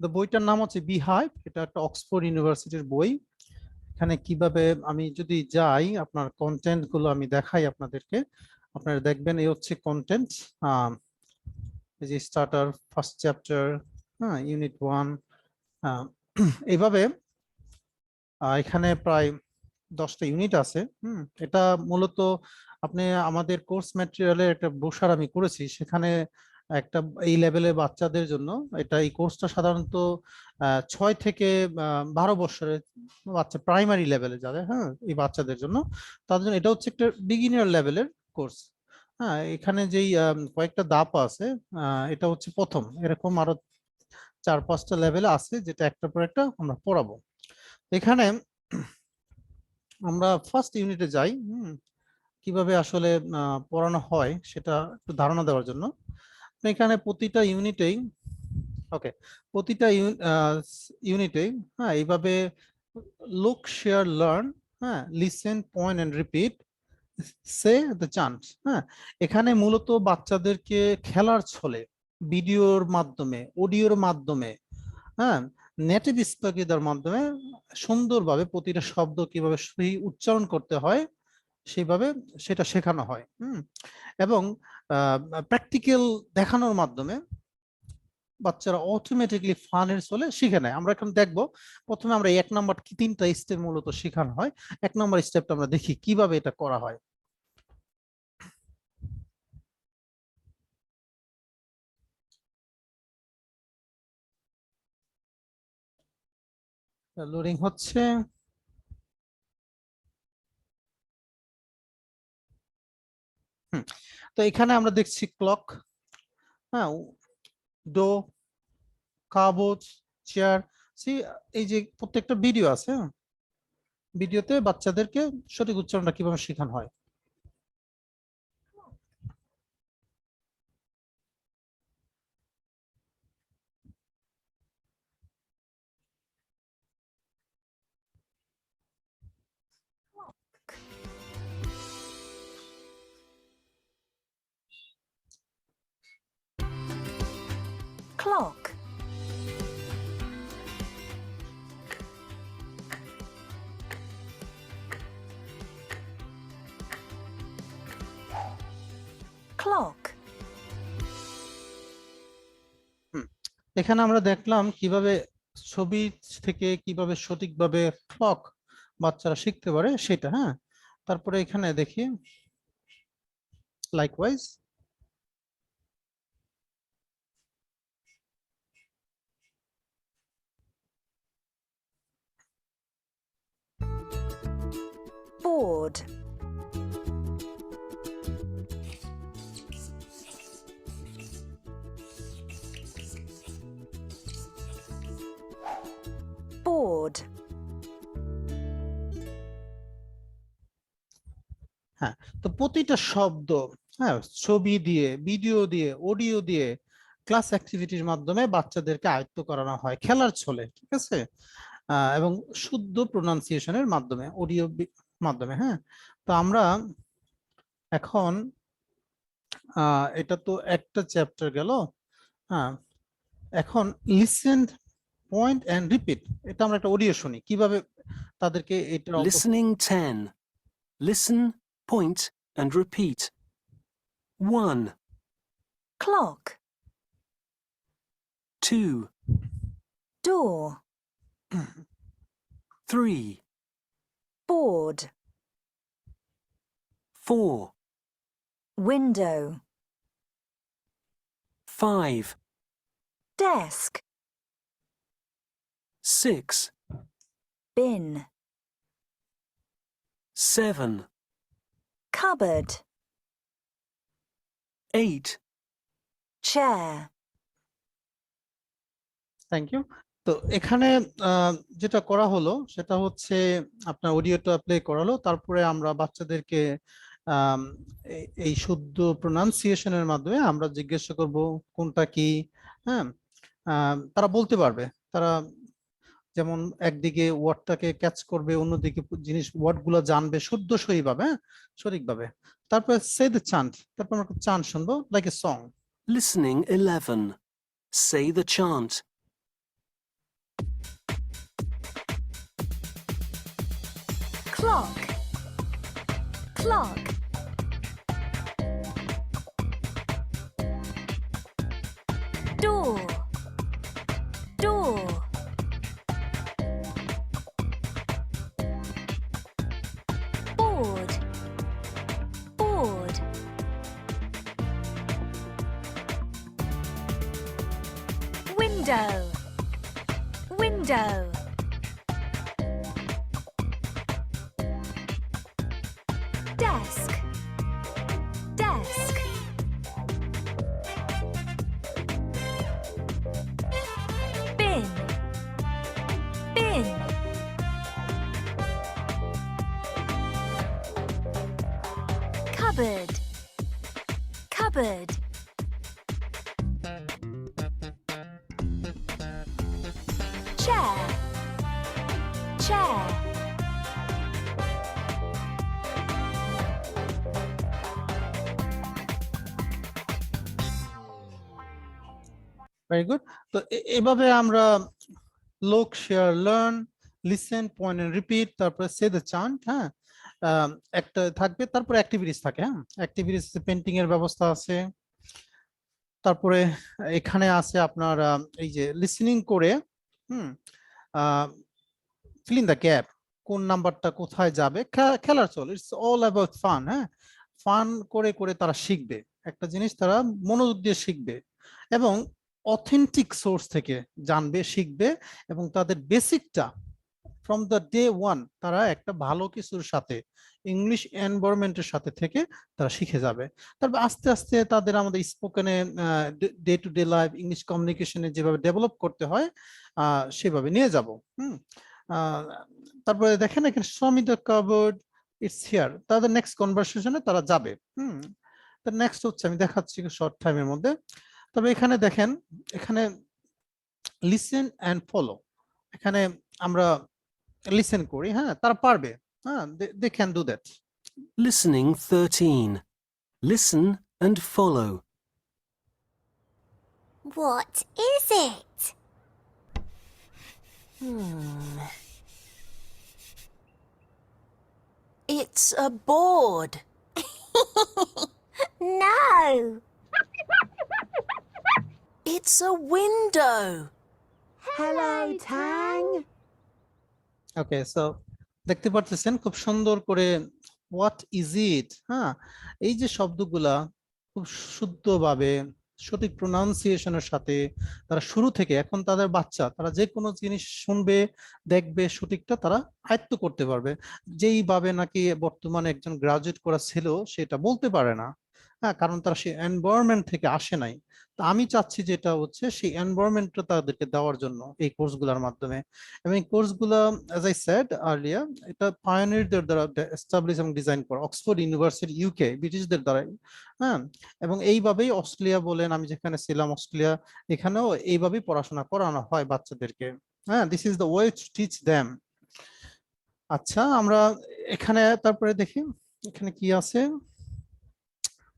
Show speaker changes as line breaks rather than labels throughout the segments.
the বইটার নাম হচ্ছে বিহাইভ এটা একটা অক্সফোর্ড ইউনিভার্সিটির বই। এখানে কীভাবে আমি যদি যাই, আপনার কন্টেন্টগুলো আমি দেখাই আপনাদেরকে, আপনারা দেখবেন এই হচ্ছে কন্টেন্ট যে স্টার্টার ফার্স্ট চ্যাপ্টার হ্যাঁ ইউনিট ওয়ান এইভাবে এখানে প্রায় দশটা ইউনিট আছে, হুম, এটা মূলত আপনি আমাদের কোর্স ম্যাটেরিয়ালের একটা ব্রোশার আমি করেছি, সেখানে একটা এই লেভেলের বাচ্চাদের জন্য এটা এই কোর্সটা সাধারণত ছয় থেকে বারো বছরের বাচ্চা প্রাইমারি লেভেলে যাদের হ্যাঁ এই বাচ্চাদের জন্য তাদের জন্য এটা হচ্ছে একটা বিগিনার লেভেলের কোর্স হ্যাঁ এখানে যেই কয়েকটা ধাপ আছে এটা হচ্ছে প্রথম। এরকম আরও চার পাঁচটা লেভেল আছে যেটা একটার পর একটা আমরা পড়াবো। এখানে আমরা ফার্স্ট ইউনিটে যাই হুম, কীভাবে আসলে পড়ানো হয় সেটা একটু ধারণা দেওয়ার জন্য। এখানে প্রতিটা ইউনিটেই ওকে প্রতিটা ইউনিটেই হ্যাঁ এইভাবে লুক শেয়ার লার্ন হ্যাঁ listen point and repeat say the chance হ্যাঁ এখানে মূলত বাচ্চাদেরকে খেলার ছলে, ভিডিওর মাধ্যমে, অডিওর মাধ্যমে হ্যাঁ নেটিভ স্পিকারদের মাধ্যমে সুন্দরভাবে প্রতিটা শব্দ কীভাবে সহি উচ্চারণ করতে হয়, সেইভাবে সেটা শেখানো হয়, হুম, এবং প্র্যাকটিক্যাল দেখানোর মাধ্যমে বাচ্চারা অটোমেটিকলি ফানের চলে শিখে নেয়। আমরা এখন দেখব প্রথমে আমরা এক নম্বর তিনটা স্টেপ মূলত শেখানো হয়। এক নাম্বার স্টেপটা আমরা দেখি কীভাবে এটা করা হয়। লোডিং হচ্ছে। হুম, তো এখানে আমরা দেখছি ক্লক হ্যাঁ ডো কাগজ চেয়ার সি এই যে প্রত্যেকটা ভিডিও আছে হ্যাঁ? ভিডিওতে বাচ্চাদেরকে সঠিক উচ্চারণটা কীভাবে শেখানো হয়
clock
এখানে আমরা দেখলাম কীভাবে ছবি থেকে কীভাবে সঠিকভাবে ক্লক বাচ্চারা শিখতে পারে সেটা হ্যাঁ? তারপরে এখানে দেখি লাইকওয়াইজ
board.
তো প্রতিটা শব্দ হ্যাঁ ছবি দিয়ে ভিডিও দিয়ে অডিও দিয়ে ক্লাস অ্যাক্টিভিটির মাধ্যমে বাচ্চাদেরকে আয়ত্ত করানো হয় খেলার ছলে ঠিক আছে এবং শুদ্ধ প্রোনাউন্সিয়েশনের মাধ্যমে অডিও মাধ্যমে হ্যাঁ তো আমরা এখন এটা তো একটা চ্যাপ্টার গেল হ্যাঁ এখন লিসেন পয়েন্ট এন্ড রিপিট এটা আমরা একটা অডিও শুনি কীভাবে তাদেরকে এটা
Listening 10. Listen, point, and repeat. 1,
clock.
2,
door.
3,
board.
4,
window.
5,
desk.
6,
bin.
7,
cupboard.
8,
chair.
Thank you তো এখানে আহ, যেটা করা হলো সেটা হচ্ছে আপনার অডিওটা প্লে করালো। তারপরে আমরা বাচ্চাদেরকে এই- শুদ্ধ প্রোনাউন্সিয়েশনের মাধ্যমে আমরা জিজ্ঞাসা করব কোনটা কি? হ্যাঁ? তারা বলতে পারবে। তারা যেমন একদিকে ওয়ার্ডটাকে ক্যাচ করবে অন্যদিকে জিনিস ওয়ার্ডগুলো জানবে শুদ্ধ সহি ভাবে হ্যাঁ? সঠিক ভাবে তারপর সে দ্য চান্ট তারপর আমরা চান্ট শুনব like a song
listening 11 say the chant
clock. Clock. Window, window. Desk, desk. Bin, bin. Cupboard, cupboard.
Very good তো এভাবে আমরা look share learn listen point and repeat তারপরে সে দ্য চান্ট হ্যাঁ? একটা থাকবে, তারপরে অ্যাক্টিভিটিস থাকে হ্যাঁ? অ্যাক্টিভিটিস পেন্টিং এর ব্যবস্থা আছে। তারপরে এখানে আছে আপনার এই যে লিসেনিং করে, হুম ফিলিং দ্য গ্যাপ কোন নাম্বারটা কোথায় যাবে খেলার চল ইটস অল অ্যাবাউট ফান হ্যাঁ? ফান করে করে তারা শিখবে। একটা জিনিস তারা মনোযোগ দিয়ে শিখবে। এবং অথেন্টিক সোর্স থেকে জানবে, শিখবে এবং তাদের বেসিকটা ফ্রম দ্য ডে ওয়ান তারা একটা ভালো কিছুর সাথে ইংলিশ এনভায়রনমেন্টের সাথে থেকে তারা শিখে যাবে। তারপর আস্তে আস্তে তাদের আমাদের স্পোকেনে day to day life English কমিউনিকেশনে যেভাবে ডেভেলপ করতে হয় সেভাবে নিয়ে যাব। হুম তারপরে দেখেন এখানে show me the cupboard it's here তাদের নেক্সট কনভারসেশনে তারা যাবে। হুম নেক্সট হচ্ছে আমি দেখাচ্ছি শর্ট টাইমের মধ্যে। তবে এখানে দেখেন এখানে লিসেন অ্যান্ড ফলো এখানে আমরা লিসেন করি হ্যাঁ তারা পারবে হ্যাঁ they can do that
Listening 13. Listen and follow.
What is it? Hmm.
It's a board.
No.
It's a window.
Hello, Tang.
Okay so দেখতে পারতেছেন খুব সুন্দর করে হোয়াট ইজ ইট হ্যাঁ এই যে শব্দগুলা খুব শুদ্ধভাবে সঠিক প্রোনাউন্সিয়েশনের সাথে তারা শুরু থেকে এখন তাদের বাচ্চা তারা যে কোনো জিনিস শুনবে দেখবে সঠিকটা তারা আয়ত্ত করতে পারবে যেইভাবে নাকি বর্তমানে একজন গ্রাজুয়েট করা ছিল সেটা বলতে পারে না হ্যাঁ কারণ তারা সেই এনভায়রনমেন্ট থেকে আসে নাই আমি চাচ্ছি যেটা হচ্ছে সেই এনভায়রনমেন্টটা তাদেরকে দেওয়ার জন্য এই কোর্সগুলোর মাধ্যমে। এবং এই কোর্সগুলো অ্যাজ আই সেড আর্লিয়ার এটা পায়োনিয়ারদের দ্বারা এস্টাবলিশ এবং ডিজাইন করা। অক্সফোর্ড ইউনিভার্সিটি ইউকে ব্রিটিশদের দ্বারা হ্যাঁ? এবং এইভাবেই অস্ট্রেলিয়া বলেন, আমি যেখানে ছিলাম অস্ট্রেলিয়া এখানেও এইভাবেই পড়াশোনা করানো হয় বাচ্চাদেরকে। হ্যাঁ this is the way to teach them আচ্ছা আমরা এখানে, তারপরে দেখি, এখানে কি আছে?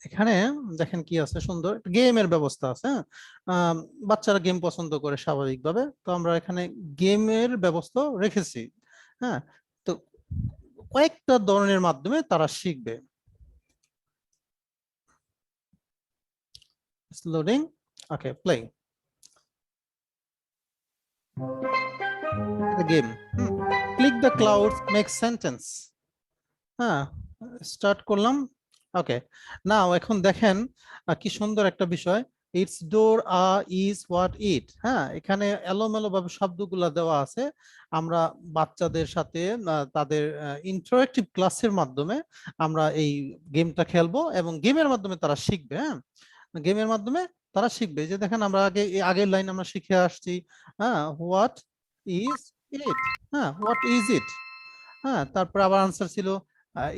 এখানে দেখেন কি আছে সুন্দর। গেমের ব্যবস্থা আছে হ্যাঁ? বাচ্চারা গেম পছন্দ করে স্বাভাবিকভাবে। তো আমরা এখানে গেমের ব্যবস্থা রেখেছি হ্যাঁ? তো কয়েকটা ধরনের মাধ্যমে তারা শিখবে। Loading okay play game click the clouds make sentence হ্যাঁ? স্টার্ট করলাম। ওকে নাও এখন দেখেন কি সুন্দর একটা বিষয়। It's door a is what it হ্যাঁ এখানে এলোমেলো ভাবে শব্দগুলা দেওয়া আছে। আমরা বাচ্চাদের সাথে তাদের ইন্টারেক্টিভ ক্লাসের মাধ্যমে আমরা এই গেমটা খেলব এবং গেমের মাধ্যমে তারা শিখবে হ্যাঁ? গেমের মাধ্যমে তারা শিখবে। যে দেখেন, আমরা আগে আগের লাইন আমরা শিখে আসছি হ্যাঁ? হোয়াট ইজ ইট হ্যাঁ হোয়াট ইজ ইট হ্যাঁ তারপর আবার আনসার ছিল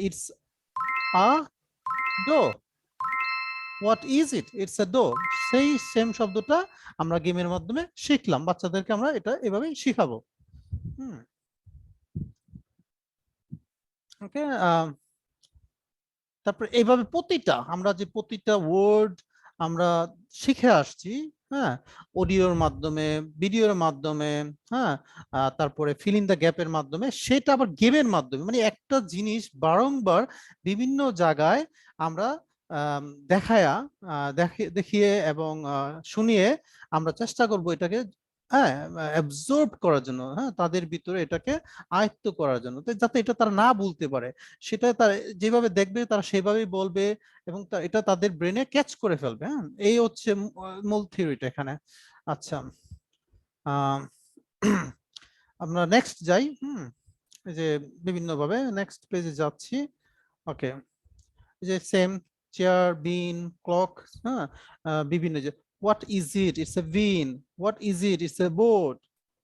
it's a door what is it it's a door সেই সেম শব্দটা আমরা গেমের মাধ্যমে শিখলাম। বাচ্চাদেরকে আমরা এটা এভাবেই শিখাবো। হুম। ওকে তারপর এইভাবে প্রতিটা, আমরা যে প্রতিটা ওয়ার্ড আমরা শিখে আসছি হ্যাঁ? অডিওর মাধ্যমে ভিডিওর মাধ্যমে হ্যাঁ? তারপরে ফিল ইন দ্য গ্যাপের মাধ্যমে সেটা আবার গেমের মাধ্যমে। মানে একটা জিনিস বারংবার বিভিন্ন জায়গায় আমরা আম, দেখায়া দেখিয়ে এবং শুনিয়ে আমরা চেষ্টা করব এটাকে হ্যাঁ অ্যাবজর্ব করার জন্য হ্যাঁ তাদের ভিতরে এটাকে আয়ত্ত করার জন্য। যাতে এটা তারা না বলতে পারে। সেটা তারা যেভাবে দেখবে তারা সেভাবেই বলবে এবং এটা তাদের ব্রেনে ক্যাচ করে ফেলবে হ্যাঁ? এই হচ্ছে মূল থিওরিটা এখানে। আচ্ছা আম, আমরা নেক্সট যাই হুম? এই যে বিভিন্ন ভাবে নেক্সট পেজে যাচ্ছি। ওকে এই যে সেম চেয়ার বিন ক্লক হ্যাঁ? বিভিন্ন যে what is it it's a bin what is it it's a board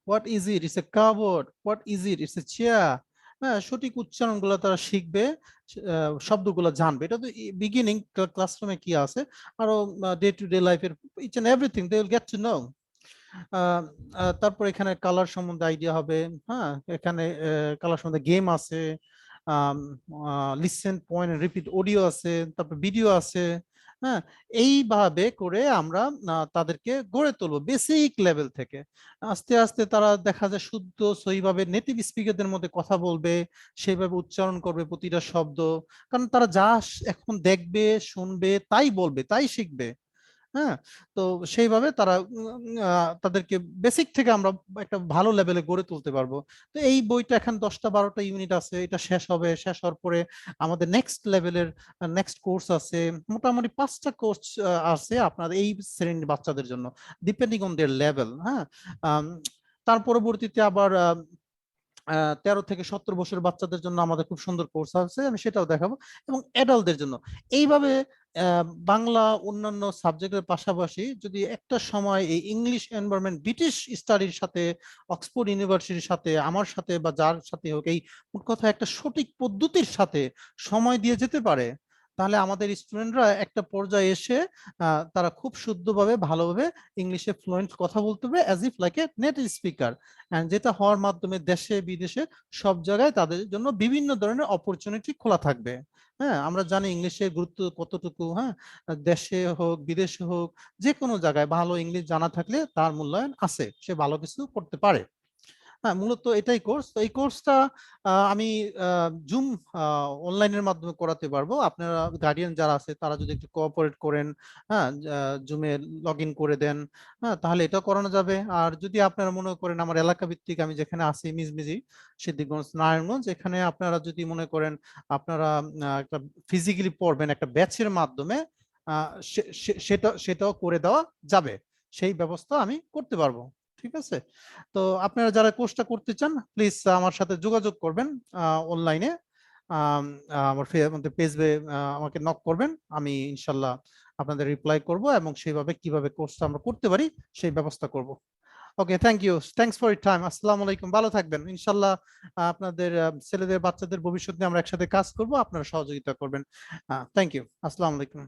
what is it it's a cupboard what is it it's a chair হ্যাঁ সঠিক উচ্চারণগুলো তারা শিখবে শব্দগুলো জানবে। এটা তো বিগিনিং ক্লাসরুমে কি আছে? আরও ডে টু ডে লাইফের each and everything they will get to know তারপর এখানে কালার সম্বন্ধে আইডিয়া হবে। হ্যাঁ এখানে কালার সম্বন্ধে গেম আছে। লিসেন পয়েন্ট রিপিট অডিও আছে। তারপর ভিডিও আছে। হ্যাঁ? এইভাবে করে আমরা তাদেরকে গড়ে তুলবো বেসিক লেভেল থেকে। আস্তে আস্তে তারা দেখা যায় শুদ্ধ সেইভাবে নেটিভ স্পিকারদের মধ্যে কথা বলবে, সেইভাবে উচ্চারণ করবে প্রতিটা শব্দ। কারণ তারা যা এখন দেখবে, শুনবে, তাই বলবে, তাই শিখবে। হ্যাঁ? তো সেইভাবে তারা তাদেরকে বেসিক থেকে আমরা একটা ভালো লেভেলে গড়ে তুলতে পারব। তো এই বইটা এখন দশটা বারোটা ইউনিট আছে, এটা শেষ হবে, শেষ হওয়ার পরে আমাদের নেক্সট লেভেলের নেক্সট কোর্স আছে। মোটামুটি পাঁচটা কোর্স আছে আপনার এই শ্রেণির বাচ্চাদের জন্য ডিপেন্ডিং অন দেয়ার লেভেল হ্যাঁ? তার পরবর্তীতে আবার তেরো থেকে সত্তর বছর বাচ্চাদের জন্য আমাদের খুব সুন্দর কোর্স আছে, আমি সেটাও দেখাবো। এবং অ্যাডাল্টদের জন্য, এইভাবে বাংলা অন্যান্য সাবজেক্টের পাশাপাশি যদি একটা সময় এই ইংলিশ এনভায়রনমেন্ট ব্রিটিশ স্টাডির সাথে অক্সফোর্ড ইউনিভার্সিটির সাথে, আমার সাথে বা যার সাথে হোক, এই মোট কথা একটা সঠিক পদ্ধতির সাথে সময় দিয়ে যেতে পারে তাহলে আমাদের স্টুডেন্টরা একটা পর্যায়ে এসে তারা খুব শুদ্ধভাবে, ভালোভাবে ইংলিশে ফ্লুয়েন্ট কথা বলতে পারবে as if like a native speaker যেটা হওয়ার মাধ্যমে দেশে, বিদেশে সব জায়গায় তাদের জন্য বিভিন্ন ধরনের অপরচুনিটি খোলা থাকবে। হ্যাঁ আমরা জানি ইংলিশের গুরুত্ব কতটুকু হ্যাঁ? দেশে হোক, বিদেশে হোক যে কোনো জায়গায় ভালো ইংলিশ জানা থাকলে তার মূল্যায়ন আছে, সে ভালো কিছু করতে পারে। হ্যাঁ মূলত এটাই কোর্স তো এই কোর্সটা আমি জুম অনলাইনের মাধ্যমে করাতে পারব। আপনারা গার্ডিয়ান যারা আছে, তারা যদি একটু কোঅপারেট করেন হ্যাঁ জুমে লগ ইন করে দেন হ্যাঁ তাহলে এটা করানো যাবে। আর যদি আপনারা মনে করেন, আমার এলাকা ভিত্তিক আমি যেখানে আছি, মিজমিজি, সিদ্দিকগঞ্জ, নারায়ণগঞ্জ, এখানে আপনারা যদি মনে করেন, আপনারা একটা ফিজিক্যালি পড়বেন, একটা ব্যাচের মাধ্যমে সেটা, সেটাও করে দেওয়া যাবে। সেই ব্যবস্থা আমি করতে পারব। ঠিক আছে? তো আপনারা যারা কোর্সটা করতে চান প্লিজ আমার সাথে যোগাযোগ করবেন অনলাইনে আমার পেজবে আমাকে নক করবেন। আমি ইনশাল্লাহ আপনাদের রিপ্লাই করব এবং সেইভাবে কীভাবে কোর্সটা আমরা করতে পারি, সেই ব্যবস্থা করব। Okay thank you thanks for it time আসসালামু আলাইকুম। ভালো থাকবেন। ইনশাল্লাহ আপনাদের ছেলেদের, বাচ্চাদের ভবিষ্যৎ নিয়ে আমরা একসাথে কাজ করব। আপনারা সহযোগিতা করবেন। থ্যাংক ইউ আসসালামু আলাইকুম।